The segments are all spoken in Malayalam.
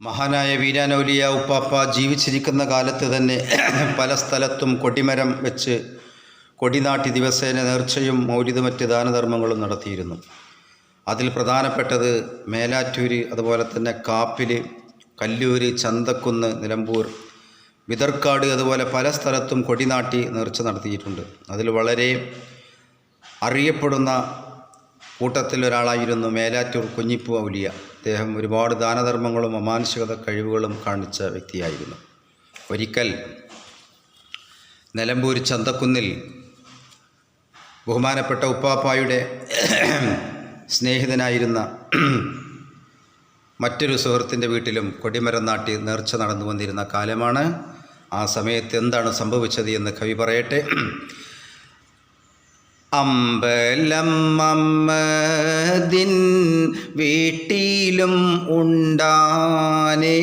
മഹാനായ വീരാനൗലിയ ഉപ്പാപ്പ ജീവിച്ചിരിക്കുന്ന കാലത്ത് തന്നെ പല സ്ഥലത്തും കൊടിമരം വെച്ച് കൊടിനാട്ടി ദിവസേന നേർച്ചയും മൗലിത മറ്റ് ദാനധർമ്മങ്ങളും നടത്തിയിരുന്നു. അതിൽ പ്രധാനപ്പെട്ടത് മേലാറ്റൂര് അതുപോലെ തന്നെ കാപ്പിൽ കല്ലൂര് ചന്തക്കുന്ന് നിലമ്പൂർ വിതർക്കാട് അതുപോലെ പല സ്ഥലത്തും കൊടിനാട്ടി നേർച്ച നടത്തിയിട്ടുണ്ട്. അതിൽ വളരെ അറിയപ്പെടുന്ന കൂട്ടത്തിൽ ഒരാളായിരുന്നു മേലാറ്റൂർ കുഞ്ഞിപ്പു ഔലിയ. അദ്ദേഹം ഒരുപാട് ദാനധർമ്മങ്ങളും അമാനുഷികത കഴിവുകളും കാണിച്ച വ്യക്തിയായിരുന്നു. ഒരിക്കൽ നിലമ്പൂർ ചന്തക്കുന്നിൽ ബഹുമാനപ്പെട്ട ഉപ്പാപ്പായുടെ സ്നേഹിതനായിരുന്ന മറ്റൊരു സുഹൃത്തിന്റെ വീട്ടിലും കൊടിമരം നാട്ടി നേർച്ച നടന്നു വന്നിരുന്ന കാലമാണ്. ആ സമയത്ത് എന്താണ് സംഭവിച്ചത് എന്ന് കവി പറയട്ടെ. അമ്പലം അമ്മദിൻ വീട്ടിലും ഉണ്ടാനേ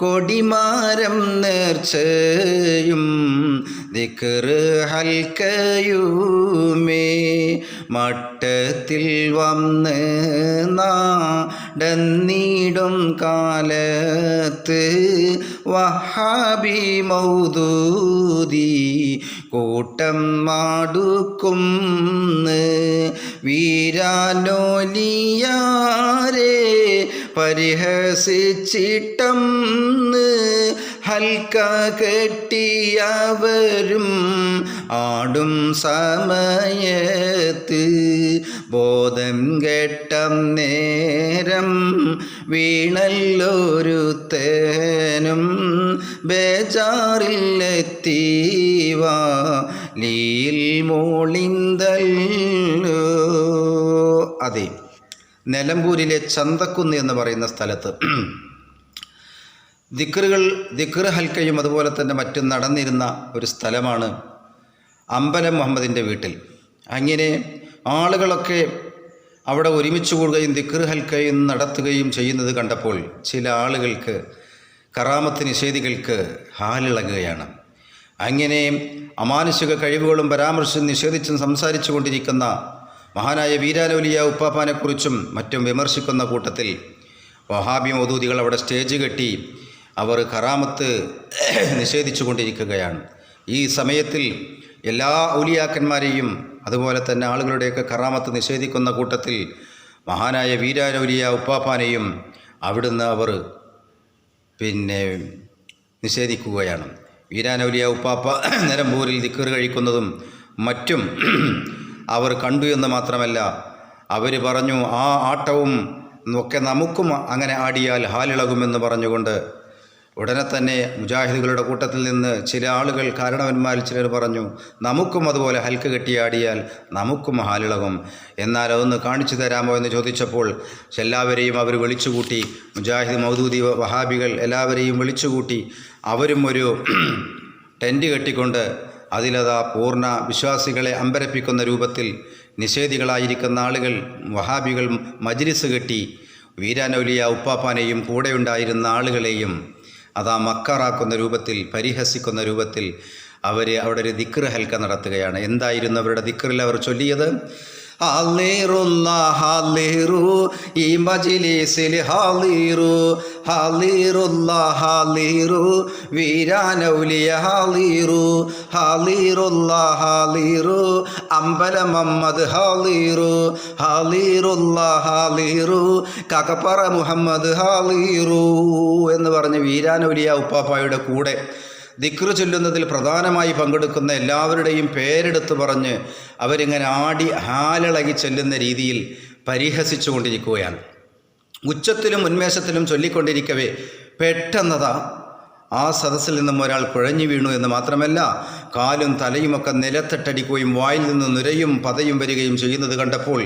കൊടിമാരം നേർച്ചയും ദിക്കറ് ഹൽക്കയുമേ മട്ടത്തിൽ വന്ന് നാടന്നീടും കാലത്ത് വഹാബി മൗദൂദി കൂട്ടം മാടുക്കും വീരാലോലിയാരേ പരിഹസിച്ചിട്ടം ഹൽക്ക കെട്ടിയവരും ആടും സമയത്ത് ബോധം കെട്ടം നേരം വീണല്ലൊരു തേനും ബേജാറിലെത്തീവ ലീൽ മോളിന്തല്ലോ. അതെ നിലമ്പൂരിലെ ചന്തക്കുന്ന് എന്ന് പറയുന്ന സ്ഥലത്ത് ദിക്റുകൾ ദിക്ർ ഹൽക്കയും അതുപോലെ തന്നെ മറ്റും നടന്നിരുന്ന ഒരു സ്ഥലമാണ് അമ്പലം മുഹമ്മദിന്റെ വീട്ടിൽ. അങ്ങനെ ആളുകളൊക്കെ അവിടെ ഒരുമിച്ച് കൂടുകയും ദിക്ർ നടത്തുകയും ചെയ്യുന്നത് കണ്ടപ്പോൾ ചില ആളുകൾക്ക് കറാമത്ത് നിഷേധികൾക്ക് ഹാലിളകുകയാണ് അങ്ങനെ അമാനുഷിക കഴിവുകളും പരാമർശം നിഷേധിച്ചും സംസാരിച്ചു കൊണ്ടിരിക്കുന്ന മഹാനായ വീരാനോലിയ ഉപ്പാപ്പാനെക്കുറിച്ചും മറ്റും വിമർശിക്കുന്ന കൂട്ടത്തിൽ വഹാബി മൗദൂദികൾ അവിടെ സ്റ്റേജ് കെട്ടി അവർ കറാമത്ത് നിഷേധിച്ചു കൊണ്ടിരിക്കുകയാണ്. ഈ സമയത്തിൽ എല്ലാ ഔലിയാക്കന്മാരെയും അതുപോലെ തന്നെ ആളുകളുടെയൊക്കെ കറാമത്ത് നിഷേധിക്കുന്ന കൂട്ടത്തിൽ മഹാനായ വീരാരൗലിയ ഉപ്പാപ്പാനെയും അവിടുന്ന് അവർ പിന്നെ നിഷേധിക്കുകയാണ്. വീരാനൗലിയ ഉപ്പാപ്പ നിലമ്പൂരിൽ ദിക്കർ കഴിക്കുന്നതും മറ്റും അവർ കണ്ടു എന്ന് മാത്രമല്ല അവർ പറഞ്ഞു ആ ആട്ടവും ഒക്കെ നമുക്കും അങ്ങനെ ആടിയാൽ ഹാലിളകുമെന്ന് പറഞ്ഞുകൊണ്ട് ഉടനെ തന്നെ മുജാഹിദുകളുടെ കൂട്ടത്തിൽ നിന്ന് ചില ആളുകൾ കാരണവന്മാരിൽ ചിലർ പറഞ്ഞു നമുക്കും അതുപോലെ ഹൽക്ക് കെട്ടിയാടിയാൽ നമുക്കും ഹാലിളകും. എന്നാൽ അതൊന്ന് കാണിച്ചു തരാമോ എന്ന് ചോദിച്ചപ്പോൾ എല്ലാവരെയും അവർ വിളിച്ചുകൂട്ടി. മുജാഹിദ് മൗദൂദി വഹാബികൾ എല്ലാവരെയും വിളിച്ചുകൂട്ടി. അവരും ഒരു ടെന്റ് കെട്ടിക്കൊണ്ട് അതിലതാ പൂർണ വിശ്വാസികളെ അമ്പരപ്പിക്കുന്ന രൂപത്തിൽ നിഷേധികളായിരിക്കുന്ന ആളുകൾ വഹാബികൾ മജ്ലിസ് കെട്ടി. വീരാനൗലിയ ഉപ്പാപ്പാനെയും കൂടെയുണ്ടായിരുന്ന ആളുകളെയും അതാ മക്കാറാക്കുന്ന രൂപത്തിൽ പരിഹസിക്കുന്ന രൂപത്തിൽ അവർ അവിടെ ഒരു ദിക്ർ ഹൽക്ക നടത്തുകയാണ്. എന്തായിരുന്നു അവരുടെ ദിക്റിൽ അവർ ചൊല്ലിയത്? ഹാലിറു ഈ മജിലിസിൽ ഹാലിറു ഹാലിറുല്ല ഹാലിറു വീരാനൗലിയ ഹാലിറു ഹാലിറുല്ല ഹാലിറു അമ്പല മമ്മദ് ഹാലിറു ഹാലിറുല്ല ഹാലിറു കകപ്പറ മുഹമ്മദ് ഹാലീറു എന്ന് പറഞ്ഞ് വീരാനൗലിയ ഉപ്പാപ്പായുടെ കൂടെ ദിക്റ് ചൊല്ലുന്നതിൽ പ്രധാനമായി പങ്കെടുക്കുന്ന എല്ലാവരുടെയും പേരെടുത്ത് പറഞ്ഞ് അവരിങ്ങനെ ആടി ഹാലിളകി ചെല്ലുന്ന രീതിയിൽ പരിഹസിച്ചു കൊണ്ടിരിക്കുകയാണ് ഉച്ചത്തിലും ഉന്മേഷത്തിലും ചൊല്ലിക്കൊണ്ടിരിക്കവേ പെട്ടെന്നതാ ആ സദസ്സിൽ നിന്നും ഒരാൾ കുഴഞ്ഞു വീണു എന്ന് മാത്രമല്ല കാലും തലയുമൊക്കെ നിലത്തിട്ടടിക്കുകയും വായിൽ നിന്ന് നുരയും പതയും വരികയും ചെയ്യുന്നത് കണ്ടപ്പോൾ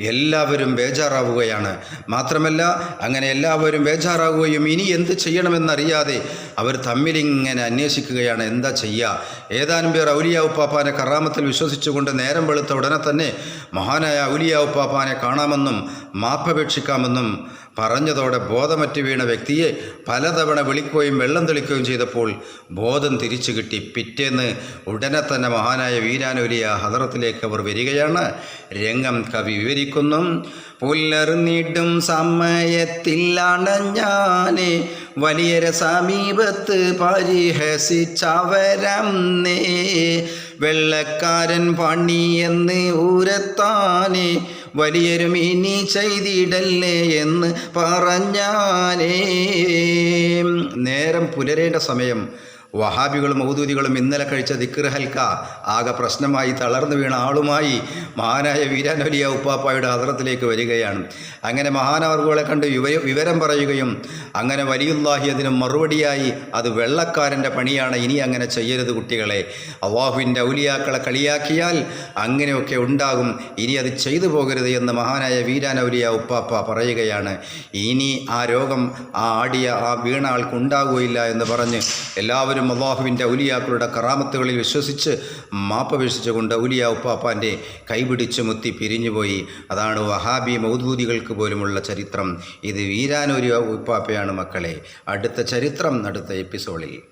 എല്ലാവരും ബേജാറാവുകയാണ്. മാത്രമല്ല അങ്ങനെ എല്ലാവരും ബേജാറാവുകയും ഇനി എന്ത് ചെയ്യണമെന്നറിയാതെ അവർ തമ്മിലിങ്ങനെ അന്വേഷിക്കുകയാണ് എന്താ ചെയ്യുക ഏതാനും പേർ ഔലിയ ഉപ്പാപ്പാനെ കറാമത്തിൽ വിശ്വസിച്ചുകൊണ്ട് നേരം വെളുത്ത ഉടനെ തന്നെ മഹാനായ ഔലിയ ഉപ്പാപ്പാനെ കാണാമെന്നും മാപ്പപേക്ഷിക്കാമെന്നും പറഞ്ഞതോടെ ബോധമറ്റ് വീണ വ്യക്തിയെ പലതവണ വിളിക്കുകയും വെള്ളം തെളിക്കുകയും ചെയ്തപ്പോൾ ബോധം തിരിച്ചു കിട്ടി. പിറ്റേന്ന് ഉടനെ തന്നെ മഹാനായ വീരാനൊലിയ ഹദറത്തിലേക്ക് അവർ വരികയാണ്. രംഗം കവി വിവരിക്കുന്നു പുല്ലറിഞ്ഞിട്ടും സമയത്തിലാണ് ഞാൻ വലിയര സമീപത്ത് പരിഹസിച്ചവരന്നേ വെള്ളക്കാരൻ പണിയെന്ന് ഊരത്താനേ വലിയൊരു മിനി ചെയ്തിടല്ലേ എന്ന് പറഞ്ഞാലേ. നേരം പുലരേണ്ട സമയം വഹാബികളും മൗദൂദികളും ഇന്നലെ കഴിച്ച ദിക്ർ ഹൽക്ക ആകെ പ്രശ്നമായി തളർന്നു വീണ ആളുമായി മഹാനായ വീരാനൊലിയ ഉപ്പാപ്പായുടെ ഹദ്രത്തിലേക്ക് വരികയാണ്. അങ്ങനെ മഹാനവർഗുകളെ കണ്ട് വിവര പറയുകയും അങ്ങനെ വലിയുല്ലാഹി അതിന് മറുപടിയായി അത് വെള്ളക്കാരന്റെ പണിയാണ് ഇനി അങ്ങനെ ചെയ്യരുത് കുട്ടികളെ. അള്ളാഹുവിന്റെ ഔലിയാക്കളെ കളിയാക്കിയാൽ അങ്ങനെയൊക്കെ ഉണ്ടാകും ഇനി അത് ചെയ്തു പോകരുത് എന്ന് മഹാനായ വീരാനൗലിയ ഉപ്പാപ്പ പറയുകയാണ്. ഇനി ആ രോഗം ആ ആടിയ ആ വീണ ആൾക്ക് ഉണ്ടാകുകയില്ല എന്ന് പറഞ്ഞ് എല്ലാവരും അള്ളാഹുവിന്റെ ഔലിയാക്കളുടെ കറാമത്തുകളിൽ വിശ്വസിച്ച് മാപ്പപേക്ഷിച്ചുകൊണ്ട് ഔലിയ ഉപ്പാപ്പാന്റെ കൈപിടിച്ച് മുത്തി പിരിഞ്ഞുപോയി. അതാണ് വഹാബി മൗദൂദികൾക്ക് പോലുമുള്ള ചരിത്രം. ഇത് വീരാനൊരു ഉപ്പാപ്പയാണ് മക്കളെ. അടുത്ത ചരിത്രം അടുത്ത എപ്പിസോഡിൽ.